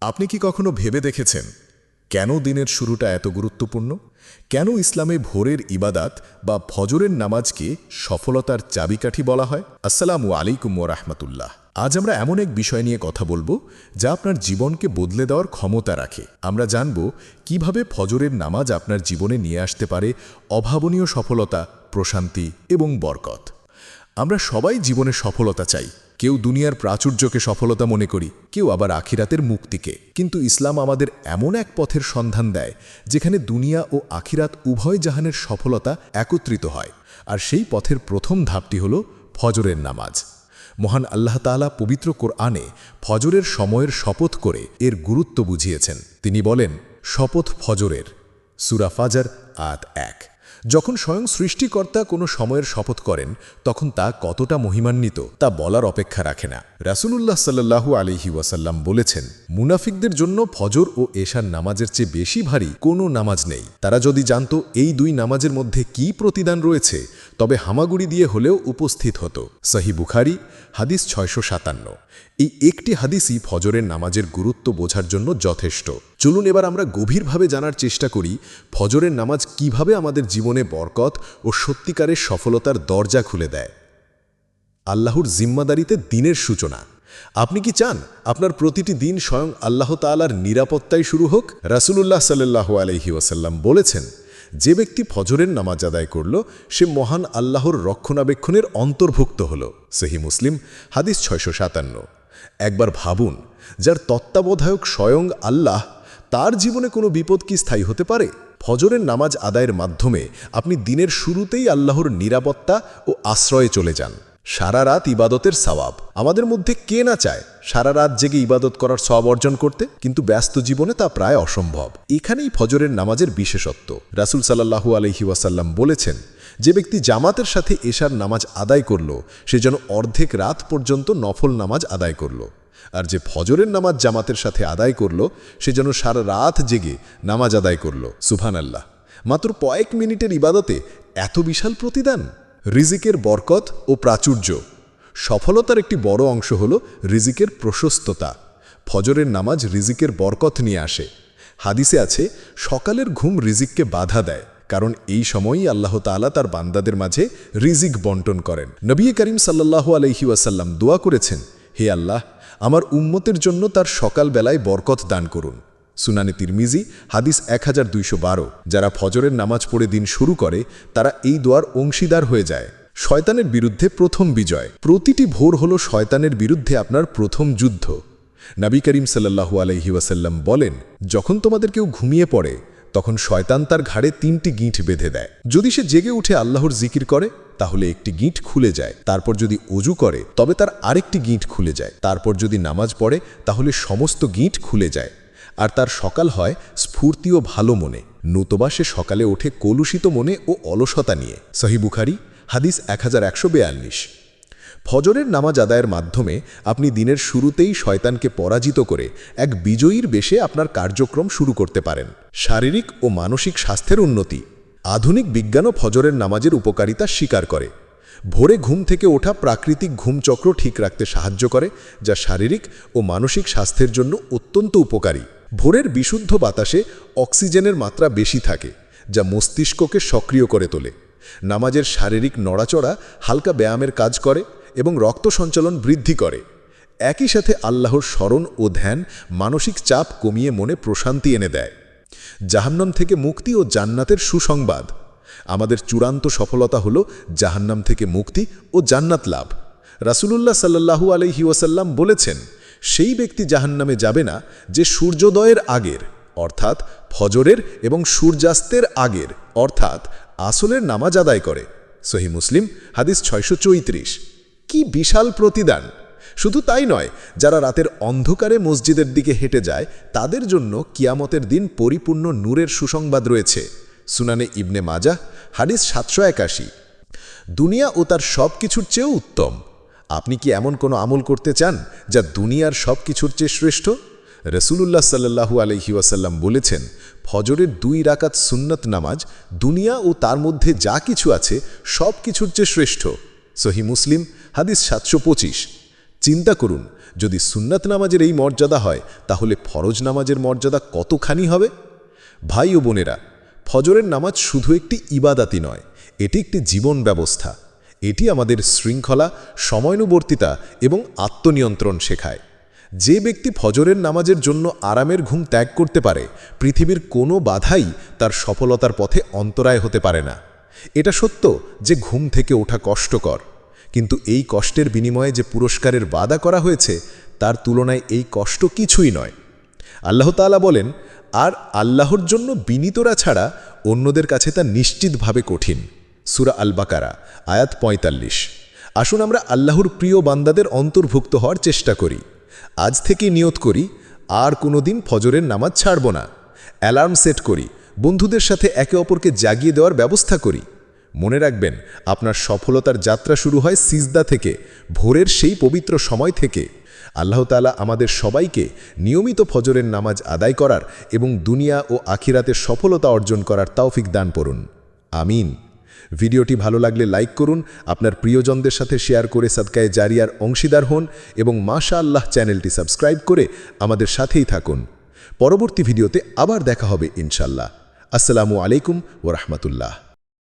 আপনি কি কখনো ভেবে দেখেছেন কেন দিনের শুরুটা এত গুরুত্বপূর্ণ? কেন ইসলামে ভোরের ইবাদাত বা ফজরের নামাজকে সফলতার চাবিকাঠি বলা হয়? আসসালামু আলাইকুম রাহমাতুল্লাহ। আজ আমরা এমন এক বিষয় নিয়ে কথা বলব যা আপনার জীবনকে বদলে দেওয়ার ক্ষমতা রাখে। আমরা জানব কীভাবে ফজরের নামাজ আপনার জীবনে নিয়ে আসতে পারে অভাবনীয় সফলতা, প্রশান্তি এবং বরকত। আমরা সবাই জীবনে সফলতা চাই। কেউ দুনিয়ার প্রাচুর্যকে সফলতা মনে করি, কেউ আবার আখিরাতের মুক্তিকে। কিন্তু ইসলাম আমাদের এমন এক পথের সন্ধান দেয়, যেখানে দুনিয়া ও আখিরাত উভয় জাহানের সফলতা একত্রিত হয়। আর সেই পথের প্রথম ধাপটি হল ফজরের নামাজ। মহান আল্লাহ তাআলা পবিত্র কোরআনে ফজরের সময়ের শপথ করে এর গুরুত্ব বুঝিয়েছেন। তিনি বলেন, শপথ ফজরের। সুরা ফাজার আত এক। যখন স্বয়ং সৃষ্টিকর্তা কোনো সময়ের শপথ করেন, তখন তা কতটা মহিমান্বিত তা বলার অপেক্ষা রাখে না। রাসুলুল্লাহ সাল্লাহু আলিহি ওয়াসাল্লাম বলেছেন, মুনাফিকদের জন্য ফজর ও এশার নামাজের চেয়ে বেশি ভারী কোনো নামাজ নেই। তারা যদি জানত এই দুই নামাজের মধ্যে কি প্রতিদান রয়েছে তবে হামাগুড়ি দিয়ে হলেও উপস্থিত হতো। সহি বুখারি, হাদিস ছয়শো সাতান্ন। এই একটি হাদিসই ফজরের নামাজের গুরুত্ব বোঝার জন্য যথেষ্ট। চলুন এবার আমরা গভীরভাবে জানার চেষ্টা করি, ফজরের নামাজ কীভাবে আমাদের জীবনে বরকত ও সত্যিকারের সফলতার দরজা খুলে দেয়। আল্লাহর জিম্মাদারিতে দিনের সূচনা। আপনি কি চান আপনার প্রতিটি দিন স্বয়ং আল্লাহ তালার নিরাপত্তায় শুরু হোক? রাসুলুল্লাহ সাল্লাহ আলহি ওয়াসাল্লাম বলেছেন যে ব্যক্তি ফজরের নামাজ আদায় করল, সে মহান আল্লাহর রক্ষণাবেক্ষণের অন্তর্ভুক্ত হল। সেহি মুসলিম, হাদিস ছয়শো সাতান্ন। একবার ভাবুন, যার তত্ত্বাবধায়ক স্বয়ং আল্লাহ, তার জীবনে কোনো বিপদ কি স্থায়ী হতে পারে? ফজরের নামাজ আদায়ের মাধ্যমে আপনি দিনের শুরুতেই আল্লাহর নিরাপত্তা ও আশ্রয়ে চলে যান। সারা রাত ইবাদতের সওয়াব। আমাদের মধ্যে কে না চায় সারা রাত জেগে ইবাদত করার সব অর্জন করতে, কিন্তু ব্যস্ত জীবনে তা প্রায় অসম্ভব। এখানেই ফজরের নামাজের বিশেষত্ব। রাসুল সাল্লাহু আলহি ওয়াসাল্লাম বলেছেন, যে ব্যক্তি জামাতের সাথে এশার নামাজ আদায় করল, সে যেন অর্ধেক রাত পর্যন্ত নফল নামাজ আদায় করল। আর যে ফজরের নামাজ জামাতের সাথে আদায় করল, সে যেন সারা রাত জেগে নামাজ আদায় করল। সুফান আল্লাহ মাত্র কয়েক মিনিটের ইবাদতে এত বিশাল প্রতিদান? রিজিকের বরকত ও প্রাচুর্য। সফলতার একটি বড় অংশ হল রিজিকের প্রশস্ততা। ফজরের নামাজ রিজিকের বরকত নিয়ে আসে। হাদিসে আছে, সকালের ঘুম রিজিককে বাধা দেয়, কারণ এই সময়ই আল্লাহ তালা তার বান্দাদের মাঝে রিজিক বন্টন করেন। নবী করিম সাল্লাহু আলহি ওয়াসাল্লাম দোয়া করেছেন, হে আল্লাহ, আমার উম্মতের জন্য তার সকালবেলায় বরকত দান করুন। সুনানে তিরমিজি, হাদিস এক হাজার দুইশো বারো। যারা ফজরের নামাজ পড়ে দিন শুরু করে, তারা এই দোয়ার অংশীদার হয়ে যায়। শয়তানের বিরুদ্ধে প্রথম বিজয়। প্রতিটি ভোর হল শয়তানের বিরুদ্ধে আপনার প্রথম যুদ্ধ। নবী করিম সাল্লাহু আলহি ওয়াসাল্লাম বলেন, যখন তোমাদের কেউ ঘুমিয়ে পড়ে, তখন শয়তান তার ঘাড়ে তিনটি গিঁট বেঁধে দেয়। যদি সে জেগে উঠে আল্লাহর জিকির করে, তাহলে একটি গিঁট খুলে যায়। তারপর যদি অজু করে, তবে তার আরেকটি গিঁট খুলে যায়। তারপর যদি নামাজ পড়ে, তাহলে সমস্ত গিঁট খুলে যায়। আর তার সকাল হয় স্ফূর্তি ও ভালো মনে। নতুবা সে সকালে ওঠে কলুষিত মনে ও অলসতা নিয়ে। সহিবুখারি হাদিস এক ফজরের নামাজ আদায়ের মাধ্যমে আপনি দিনের শুরুতেই শয়তানকে পরাজিত করে এক বিজয়ীর বেশে আপনার কার্যক্রম শুরু করতে পারেন। শারীরিক ও মানসিক স্বাস্থ্যের উন্নতি। আধুনিক বিজ্ঞানও ফজরের নামাজের উপকারিতা স্বীকার করে। ভোরে ঘুম থেকে ওঠা প্রাকৃতিক ঘুমচক্র ঠিক রাখতে সাহায্য করে, যা শারীরিক ও মানসিক স্বাস্থ্যের জন্য অত্যন্ত উপকারী। ভোরের বিশুদ্ধ বাতাসে অক্সিজেনের মাত্রা বেশি থাকে, যা মস্তিষ্ককে সক্রিয় করে তোলে। নামাজের শারীরিক নড়াচড়া হালকা ব্যায়ামের কাজ করে এবং রক্ত সঞ্চালন বৃদ্ধি করে। একই সাথে আল্লাহর স্মরণ ও ধ্যান মানসিক চাপ কমিয়ে মনে প্রশান্তি এনে দেয়। জাহান্নাম থেকে মুক্তি ও জান্নাতের সুসংবাদ। আমাদের চূড়ান্ত সফলতা হল জাহান্নাম থেকে মুক্তি ও জান্নাত লাভ। রাসুলুল্লাহ সাল্লাহু আলহি ওয়াসাল্লাম বলেছেন সেই ব্যক্তি জাহান্নামে যাবে না যে সূর্যোদয়ের আগের, অর্থাৎ ফজরের এবং সূর্যাস্তের আগের, অর্থাৎ আসলের নামাজ আদায় করে। সহি মুসলিম, হাদিস ছয়শো চৈত্রিশ। কি বিশাল প্রতিদান! শুধু তাই নয়, যারা রাতের অন্ধকারে মসজিদের দিকে হেঁটে যায়, তাদের জন্য কিয়ামতের দিন পরিপূর্ণ নূরের সুসংবাদ রয়েছে। সুনানে ইবনে মাজা হাদিস সাতশো একাশি। দুনিয়া ও তার সব কিছুর চেয়েও উত্তম। আপনি কি এমন কোনো আমল করতে চান যা দুনিয়ার সব কিছুর চেয়ে শ্রেষ্ঠ? রসুলুল্লাহ সাল্লাহু আলহি ওয়াসাল্লাম বলেছেন, ফজরের দুই রাকাত সুন্নত নামাজ দুনিয়া ও তার মধ্যে যা কিছু আছে সব কিছুর চেয়ে শ্রেষ্ঠ। সহি মুসলিম, হাদিস সাতশো পঁচিশ। চিন্তা করুন, যদি সুন্নাত নামাজের এই মর্যাদা হয়, তাহলে ফরজ নামাজের মর্যাদা কতখানি হবে? ভাই ও বোনেরা, ফজরের নামাজ শুধু একটি ইবাদাতি নয়, এটি একটি জীবন ব্যবস্থা। এটি আমাদের শৃঙ্খলা, সময়ানুবর্তিতা এবং আত্মনিয়ন্ত্রণ শেখায়। যে ব্যক্তি ফজরের নামাজের জন্য আরামের ঘুম ত্যাগ করতে পারে, পৃথিবীর কোনো বাধাই তার সফলতার পথে অন্তরায় হতে পারে না। এটা সত্য যে ঘুম থেকে ওঠা কষ্টকর, কিন্তু এই কষ্টের বিনিময়ে যে পুরস্কারের বাদা করা হয়েছে, তার তুলনায় এই কষ্ট কিছুই নয়। আল্লাহ তাআলা বলেন, আর আল্লাহর জন্য বিনীতরা ছাড়া অন্যদের কাছে তা নিশ্চিতভাবে কঠিন। সুরা আল বাকারা আয়াত পঁয়তাল্লিশ। আসুন আমরা আল্লাহর প্রিয় বান্দাদের অন্তর্ভুক্ত হওয়ার চেষ্টা করি। আজ থেকে নিয়ত করি, আর কোনো দিন ফজরের নামাজ ছাড়ব না। অ্যালার্ম সেট করি, বন্ধুদের সাথে একে অপরকে জাগিয়ে দেওয়ার ব্যবস্থা করি। মনে রাখবেন, আপনার সফলতার যাত্রা শুরু হয় সিজদা থেকে, ভোরের সেই পবিত্র সময় থেকে। আল্লাহ তাআলা আমাদের সবাইকে নিয়মিত ফজরের নামাজ আদায় করার এবং দুনিয়া ও আখিরাতে সফলতা অর্জন করার তৌফিক দান করুন। আমিন। ভিডিওটি ভালো লাগলে লাইক করুন, আপনার প্রিয়জনদের সাথে শেয়ার করে সাদকায় জারিয়ার অংশীদার হন এবং মাশা আল্লাহ চ্যানেলটি সাবস্ক্রাইব করে আমাদের সাথেই থাকুন। পরবর্তী ভিডিওতে আবার দেখা হবে ইনশাল্লাহ আসসালামু আলাইকুম ওরহমতুল্লাহ